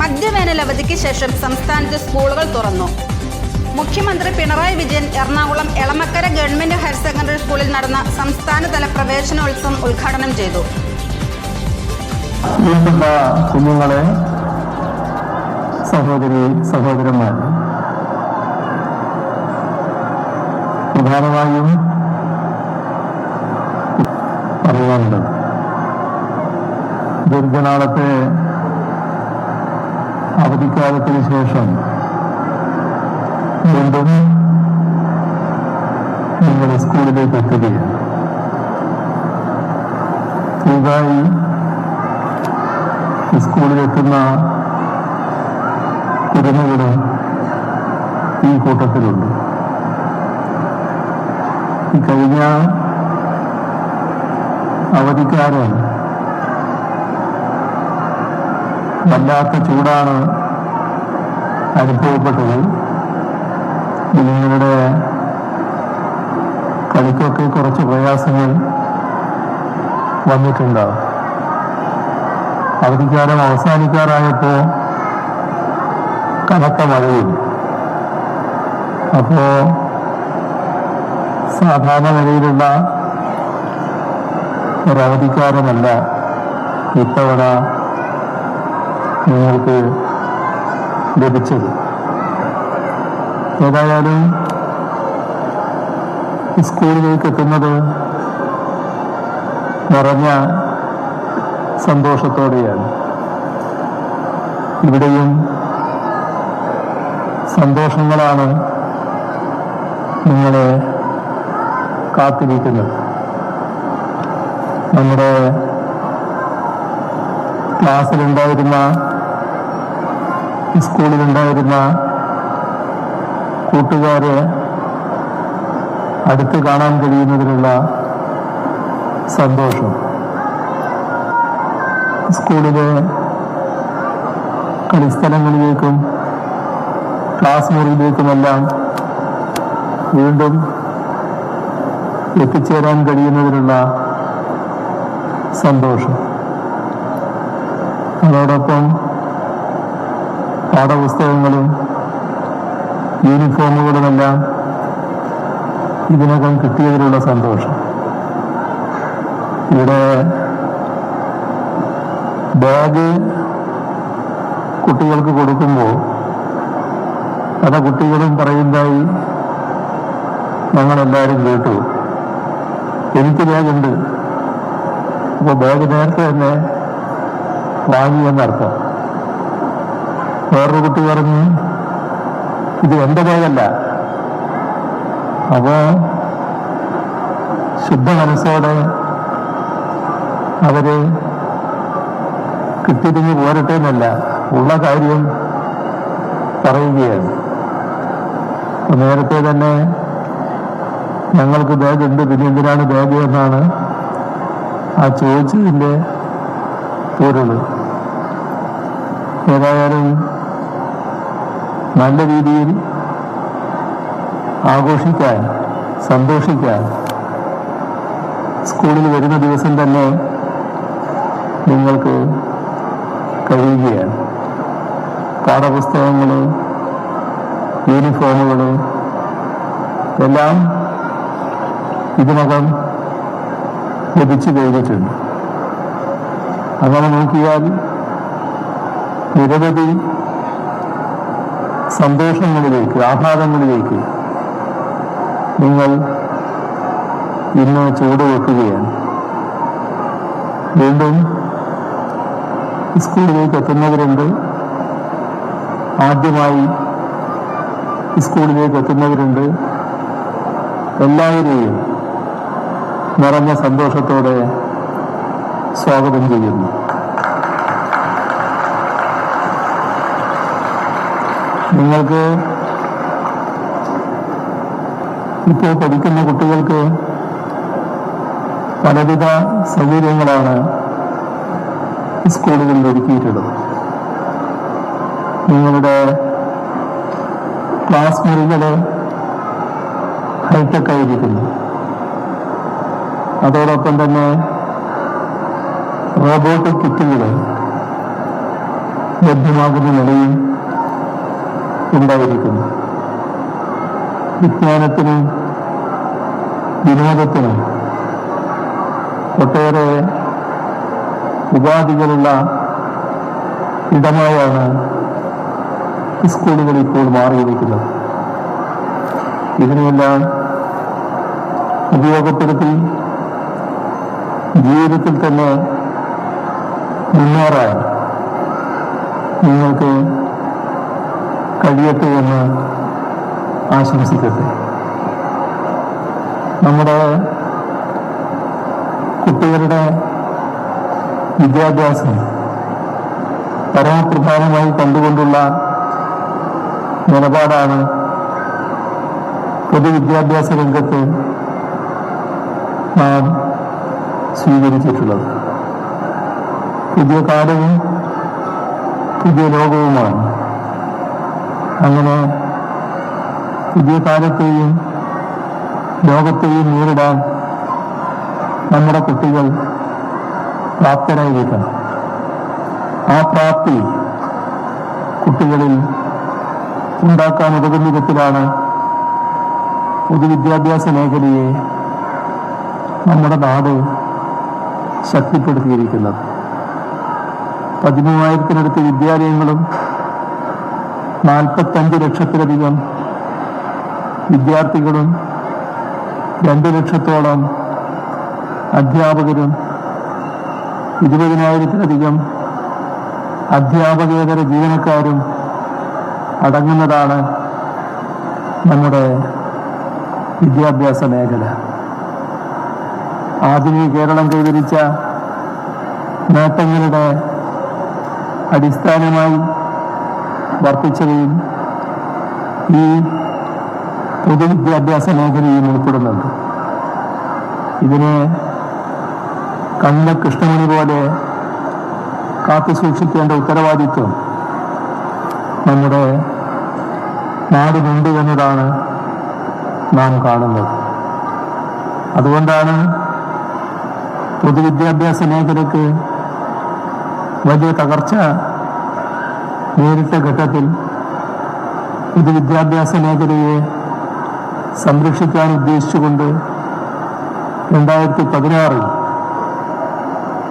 മധ്യവേനൽ അവധിക്ക് ശേഷം സംസ്ഥാനത്ത് സ്കൂളുകൾ തുറന്നു. മുഖ്യമന്ത്രി Pinarayi Vijayan Ernakulam Elamakkara government higher secondary സ്കൂളിൽ നടന്ന സംസ്ഥാനതല പ്രവേശനോത്സവം ഉദ്ഘാടനം ചെയ്തു. കുഞ്ഞുങ്ങളെ സഹോദരി സഹോദരന്മാർ പ്രധാനമായും പറയാനുണ്ട് ദീർഘനാളത്തെ അവധിക്കാലത്തിന് ശേഷം വീണ്ടും നിങ്ങൾ സ്കൂളിലേക്ക് എത്തുകയാണ്. പുതുതായി സ്കൂളിലെത്തുന്ന കുരുന്നുകളും ഈ കൂട്ടത്തിലുണ്ട്. ഈ കഴിഞ്ഞ അവധിക്കാരൻ വല്ലാത്ത ചൂടാണ് അനുഭവപ്പെട്ടത്. നിങ്ങളുടെ കളിക്കൊക്കെ കുറച്ച് പ്രയാസങ്ങൾ വന്നിട്ടുണ്ടാവും അവധിക്കാലം അവസാനിക്കാറായപ്പോ കനത്ത മഴയും. അപ്പോ സാധാരണ നിലയിലുള്ള ഒരവധിക്കാലമല്ല ഇത്തവണ നിങ്ങൾക്ക് ലഭിച്ചത് ഏതായാലും സ്കൂളിലേക്ക് എത്തുന്നത് നിറഞ്ഞ സന്തോഷത്തോടെയാണ്. ഇവിടെയും സന്തോഷങ്ങളാണ് നിങ്ങളെ കാത്തിരിക്കുന്നത്. നമ്മുടെ ക്ലാസ്സിലുണ്ടായിരുന്ന സ്കൂളിലുണ്ടായിരുന്ന കൂട്ടുകാരെ അടുത്ത് കാണാൻ കഴിയുന്നതിലുള്ള സന്തോഷം. സ്കൂളിലെ കളിസ്ഥലങ്ങളിലേക്കും ക്ലാസ് മുറിയിലേക്കുമെല്ലാം വീണ്ടും എത്തിച്ചേരാൻ കഴിയുന്നതിലുള്ള സന്തോഷം. അതോടൊപ്പം പാഠപുസ്തകങ്ങളും യൂണിഫോമുകളുമെല്ലാം ഇതിനകം കിട്ടിയതിലുള്ള സന്തോഷം. ഇവിടെ ബാഗ് കുട്ടികൾക്ക് കൊടുക്കുമ്പോൾ പല കുട്ടികളും പറയുന്നതായി ഞങ്ങളെല്ലാവരും കേട്ടു. എനിക്ക് ബാഗുണ്ട്. അപ്പോൾ ബാഗ് നേരത്തെ തന്നെ വാങ്ങി എന്നർത്ഥം. വേറൊരു കുട്ടി പറഞ്ഞു ഇത് എന്റെ ബാഗല്ല അപ്പോ ശുദ്ധ മനസ്സോടെ അവർ കിട്ടിരിഞ്ഞ് പോരട്ടെ എന്നല്ല ഉള്ള കാര്യം പറയുകയാണ്. നേരത്തെ തന്നെ ഞങ്ങൾക്ക് ബാഗ് ഉണ്ട് പിന്നെ എന്തിനാണ് ബാഗ് എന്നാണ് ആ ചോദിച്ചതിന്റെ പൊരുൾ ഏതായാലും നല്ല രീതിയിൽ ആഘോഷിക്കാൻ സന്തോഷിക്കാൻ സ്കൂളിൽ വരുന്ന ദിവസം തന്നെ നിങ്ങൾക്ക് കഴിയുകയാണ്. പാഠപുസ്തകങ്ങൾ യൂണിഫോമുകൾ എല്ലാം ഇതിനകം ലഭിച്ചു കഴിഞ്ഞിട്ടുണ്ട്. അങ്ങനെ നോക്കിയാൽ നിരവധി സന്തോഷങ്ങളിലേക്ക് ആഹ്ലാദങ്ങളിലേക്ക് നിങ്ങൾ ഇന്ന് ചുവടുവെക്കുകയാണ് വീണ്ടും സ്കൂളിലേക്ക് എത്തുന്നവരുണ്ട്. ആദ്യമായി സ്കൂളിലേക്ക് എത്തുന്നവരുണ്ട്. എല്ലാവരെയും നിറഞ്ഞ സന്തോഷത്തോടെ സ്വാഗതം ചെയ്യുന്നു. നിങ്ങൾക്ക് ഇപ്പോൾ പഠിക്കുന്ന കുട്ടികൾക്ക് പലവിധ സൗകര്യങ്ങളാണ് സ്കൂളുകളിൽ ഒരുക്കിയിട്ടുള്ളത്. നിങ്ങളുടെ ക്ലാസ് മുറികൾ ഹൈടെക് ആയിരിക്കുന്നു. അതോടൊപ്പം തന്നെ റോബോട്ടിക് കിറ്റുകൾ ലഭ്യമാകുന്ന നിലയിൽ ഉണ്ടായിരിക്കുന്നു. വിജ്ഞാനത്തിനും വിനോദത്തിനും ഒട്ടേറെ ഉപാധികളുള്ള ഇടമായാണ് സ്കൂളുകൾ ഇപ്പോൾ മാറിയിരിക്കുന്നത്. ഇതിനെല്ലാം ഉപയോഗപ്പെടുത്തി ജീവിതത്തിൽ തന്നെ മുന്നേറാൻ നിങ്ങൾക്ക് കഴിയട്ടെ എന്ന് ആശംസിക്കട്ടെ. നമ്മുടെ കുട്ടികളുടെ വിദ്യാഭ്യാസം പരമപ്രധാനമായി കണ്ടുകൊണ്ടുള്ള നിലപാടാണ് പൊതുവിദ്യാഭ്യാസ രംഗത്ത് നാം സ്വീകരിച്ചിട്ടുള്ളത്. പുതിയ കാലവും പുതിയ ലോകവുമാണ്. അങ്ങനെ പുതിയ കാലത്തെയും ലോകത്തെയും നേരിടാൻ നമ്മുടെ കുട്ടികൾ പ്രാപ്തരായിരിക്കണം. ആ പ്രാപ്തി കുട്ടികളിൽ ഉണ്ടാക്കാൻ ഉതകുന്ന വിധത്തിലാണ് പൊതുവിദ്യാഭ്യാസ മേഖലയെ നമ്മുടെ നാട് ശക്തിപ്പെടുത്തിയിരിക്കുന്നത്. പതിമൂവായിരത്തിനടുത്ത് വിദ്യാലയങ്ങളും നാൽപ്പത്തഞ്ച് ലക്ഷത്തിലധികം വിദ്യാർത്ഥികളും രണ്ട് ലക്ഷത്തോളം അധ്യാപകരും ഇരുപതിനായിരത്തിലധികം അധ്യാപകേതര ജീവനക്കാരും അടങ്ങുന്നതാണ് നമ്മുടെ വിദ്യാഭ്യാസ മേഖല. ആധുനിക കേരളം കൈവരിച്ച നേട്ടങ്ങളുടെ അടിസ്ഥാനമായി വർദ്ധിച്ചവയും ഈ പൊതുവിദ്യാഭ്യാസ മേഖലയും ഉൾപ്പെടുന്നുണ്ട്. ഇതിനെ കണ്ണ കൃഷ്ണമണി പോലെ കാത്തു സൂക്ഷിക്കേണ്ട ഉത്തരവാദിത്വം നമ്മുടെ നാടിനുണ്ട് എന്നതാണ് നാം കാണുന്നത്. അതുകൊണ്ടാണ് പൊതുവിദ്യാഭ്യാസ മേഖലയ്ക്ക് വലിയ തകർച്ച നേരിട്ട ഘട്ടത്തിൽ ഇത് വിദ്യാഭ്യാസ മേഖലയെ സംരക്ഷിക്കാൻ ഉദ്ദേശിച്ചുകൊണ്ട് രണ്ടായിരത്തി പതിനാറിൽ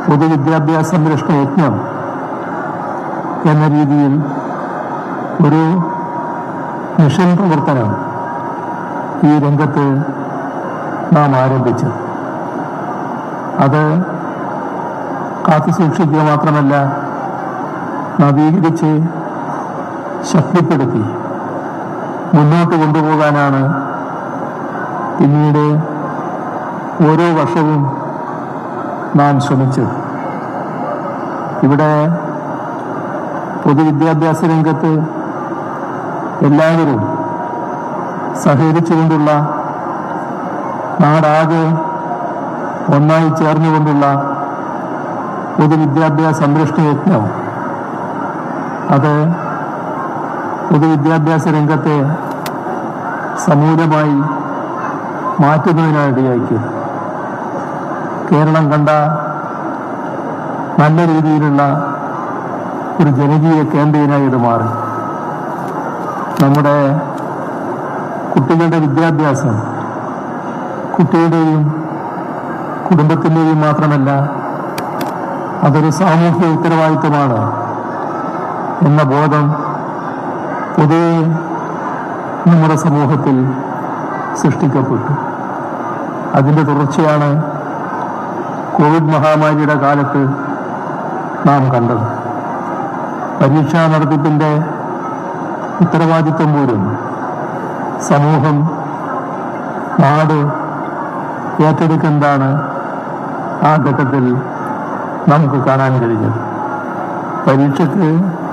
പൊതുവിദ്യാഭ്യാസ സംരക്ഷണ യജ്ഞം എന്ന രീതിയിൽ ഒരു മിഷൻ പ്രവർത്തനം ഈ രംഗത്ത് നാം ആരംഭിച്ചു. അത് കാത്തു സൂക്ഷിക്കുക മാത്രമല്ല നവീകരിച്ച് ശക്തിപ്പെടുത്തി മുന്നോട്ട് കൊണ്ടുപോകാനാണ് പിന്നീട് ഓരോ വർഷവും നാം ശ്രമിച്ചത്. ഇവിടെ പൊതുവിദ്യാഭ്യാസ രംഗത്ത് എല്ലാവരും സഹകരിച്ചുകൊണ്ടുള്ള നാടാകെ ഒന്നായി ചേർന്നുകൊണ്ടുള്ള പൊതുവിദ്യാഭ്യാസ സംരക്ഷണ യജ്ഞം അത് പൊതുവിദ്യാഭ്യാസ രംഗത്തെ സമൂലമായി മാറ്റുന്നതിനാണ് ഇടയാക്കിയത് കേരളം കണ്ട നല്ല രീതിയിലുള്ള ഒരു ജനകീയ ക്യാമ്പയിനായി ഇത് മാറി. നമ്മുടെ കുട്ടികളുടെ വിദ്യാഭ്യാസം കുട്ടിയുടെയും കുടുംബത്തിന്റെയും മാത്രമല്ല അതൊരു സാമൂഹ്യ ഉത്തരവാദിത്വമാണ്. എന്ന ബോധം പൊതുവെ നമ്മുടെ സമൂഹത്തിൽ സൃഷ്ടിക്കപ്പെട്ടു. അതിന്റെ തുടർച്ചയാണ് കോവിഡ് മഹാമാരിയുടെ കാലത്ത് നാം കണ്ടത്. പരീക്ഷാ നടത്തിപ്പിന്റെ ഉത്തരവാദിത്വം പോലും സമൂഹം നാട് ഏറ്റെടുക്കുന്നതാണ് ആ ഘട്ടത്തിൽ നമുക്ക് കാണാൻ കഴിഞ്ഞത്. പരീക്ഷയ്ക്ക്